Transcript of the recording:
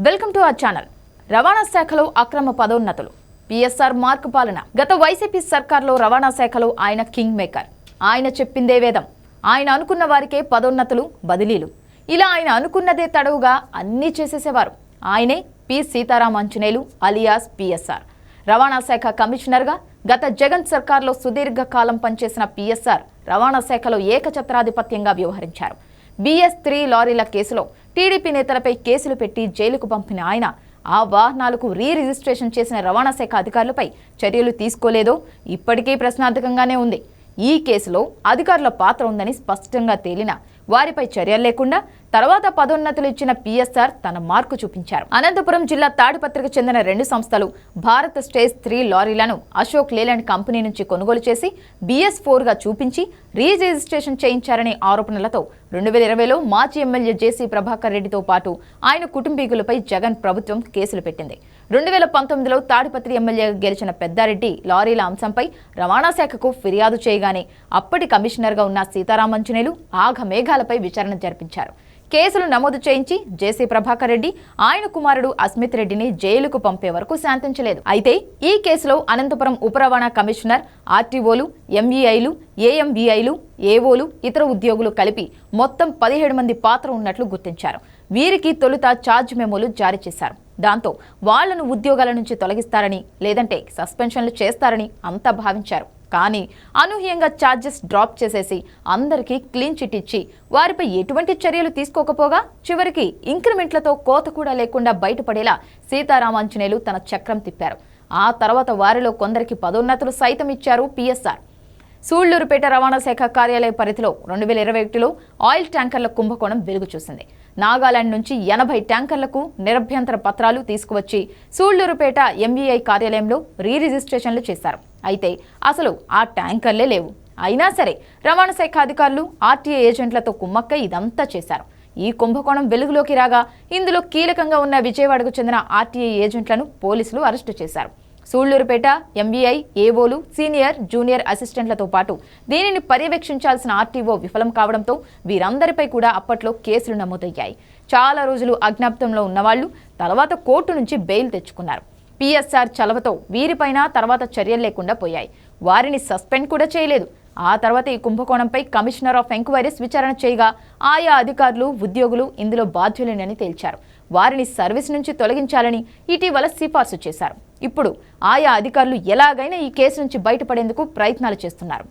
Welcome to our channel. రవాణా శాఖలో అక్రమ పదోన్నతులు. పిఎస్ఆర్ మార్క్ పాలన. గత వైసీపీ సర్కార్లో రవాణా శాఖలో ఆయన కింగ్ మేకర్. ఆయన చెప్పిందే వేదం. ఆయన అనుకున్న వారికే పదోన్నతులు బదిలీలు. ఇలా ఆయన అనుకున్నదే తడవుగా అన్నీ చేసేసేవారు. ఆయనే P. Sitaram Anjaneyulu alias PSR. రవాణా శాఖ కమిషనర్గా గత జగన్ సర్కార్లో సుదీర్ఘ కాలం పనిచేసిన పిఎస్ఆర్ రవాణా శాఖలో ఏకఛత్రాధిపత్యంగా వ్యవహరించారు. బిఎస్ త్రీ లారీల కేసులో టీడీపీ నేతలపై కేసులు పెట్టి జైలుకు పంపిన ఆయన ఆ వాహనాలకు రీ రిజిస్ట్రేషన్ చేసిన రవాణా శాఖ అధికారులపై చర్యలు తీసుకోలేదో ఇప్పటికీ ప్రశ్నార్థకంగానే ఉంది. ఈ కేసులో అధికారుల పాత్ర ఉందని స్పష్టంగా తేలిన వారిపై చర్యలు లేకుండా తర్వాత పదోన్నతులు ఇచ్చిన పిఎస్ఆర్ తన మార్కు చూపించారు. అనంతపురం జిల్లా తాడిపత్రికి చెందిన రెండు సంస్థలు భారత్ స్టేజ్ త్రీ లారీలను అశోక్ లేలాండ్ కంపెనీ నుంచి కొనుగోలు చేసి బిఎస్ ఫోర్గా చూపించి రీ రిజిస్ట్రేషన్ చేయించారనే ఆరోపణలతో రెండు వేల ఇరవైలో మాజీ ఎమ్మెల్యే జేసీ ప్రభాకర్ రెడ్డితో పాటు ఆయన కుటుంబీకులపై జగన్ ప్రభుత్వం కేసులు పెట్టింది. రెండు వేల పంతొమ్మిదిలో తాడిపత్రి ఎమ్మెల్యేగా గెలిచిన పెద్దారెడ్డి లారీల అంశంపై రవాణా శాఖకు ఫిర్యాదు చేయగానే అప్పటి కమిషనర్గా ఉన్న సీతారామంజనేయులు ఆఘమేఘాలపై విచారణ జరిపించారు. కేసులు నమోదు చేయించి జేసీ ప్రభాకర్ రెడ్డి ఆయన కుమారుడు అస్మిత్ రెడ్డిని జైలుకు పంపే వరకు శాంతించలేదు. అయితే ఈ కేసులో అనంతపురం ఉప రవాణా కమిషనర్ ఆర్టీఓలు ఎంఈఐలు ఏఎంబీఐలు ఏవోలు ఇతర ఉద్యోగులు కలిపి మొత్తం పదిహేడు మంది పాత్ర ఉన్నట్లు గుర్తించారు. వీరికి తొలుత ఛార్జ్ మెమోలు జారీ చేశారు. దాంతో వాళ్ళను ఉద్యోగాల నుంచి తొలగిస్తారని లేదంటే సస్పెన్షన్లు చేస్తారని అంతా భావించారు. కానీ అనూహ్యంగా ఛార్జెస్ డ్రాప్ చేసేసి అందరికీ క్లీన్ చిట్ ఇచ్చి వారిపై ఎటువంటి చర్యలు తీసుకోకపోగా చివరికి ఇంక్రిమెంట్లతో కోత కూడా లేకుండా బయటపడేలా సీతారామాంజనేయులు తన చక్రం తిప్పారు. ఆ తర్వాత వారిలో కొందరికి పదోన్నతులు సైతం ఇచ్చారు పిఎస్ఆర్. సూళ్ళూరుపేట రవాణా శాఖ కార్యాలయ పరిధిలో రెండు వేల ఇరవై ఒకటిలో ఆయిల్ ట్యాంకర్ల కుంభకోణం వెలుగు చూసింది నాగాలాండ్ నుంచి ఎనభై ట్యాంకర్లకు నిరభ్యంతర పత్రాలు తీసుకువచ్చి సూళ్ళూరుపేట ఎంవీఐ కార్యాలయంలో రీ రిజిస్ట్రేషన్లు చేశారు. అయితే అసలు ఆ ట్యాంకర్లే లేవు. అయినా సరే రవాణా శాఖ అధికారులు ఆర్టీఏ ఏజెంట్లతో కుమ్మక్క ఇదంతా చేశారు. ఈ కుంభకోణం వెలుగులోకి రాగా ఇందులో కీలకంగా ఉన్న విజయవాడకు చెందిన ఆర్టీఏ ఏజెంట్లను పోలీసులు అరెస్టు చేశారు. సూళ్ళూరుపేట ఎంబీఐ ఏవోలు సీనియర్ జూనియర్ అసిస్టెంట్లతో పాటు దీనిని పర్యవేక్షించాల్సిన ఆర్టీఓ విఫలం కావడంతో వీరందరిపై కూడా అప్పట్లో కేసులు నమోదయ్యాయి. చాలా రోజులు అజ్ఞాప్తంలో ఉన్నవాళ్ళు తర్వాత కోర్టు నుంచి బెయిల్ తెచ్చుకున్నారు. పిఎస్ఆర్ చలవతో వీరిపైన తర్వాత చర్యలు లేకుండా పోయాయి. వారిని సస్పెండ్ కూడా చేయలేదు. ఆ తర్వాత ఈ కుంభకోణంపై కమిషనర్ ఆఫ్ ఎంక్వైరీస్ విచారణ చేయగా ఆయా అధికారులు ఉద్యోగులు ఇందులో బాధ్యులేనని తేల్చారు. వారిని సర్వీస్ నుంచి తొలగించాలని ఇటీవల సిఫార్సు చేశారు. ఇప్పుడు ఆయా అధికారులు ఎలాగైనా ఈ కేసు నుంచి బయటపడేందుకు ప్రయత్నాలు చేస్తున్నారు.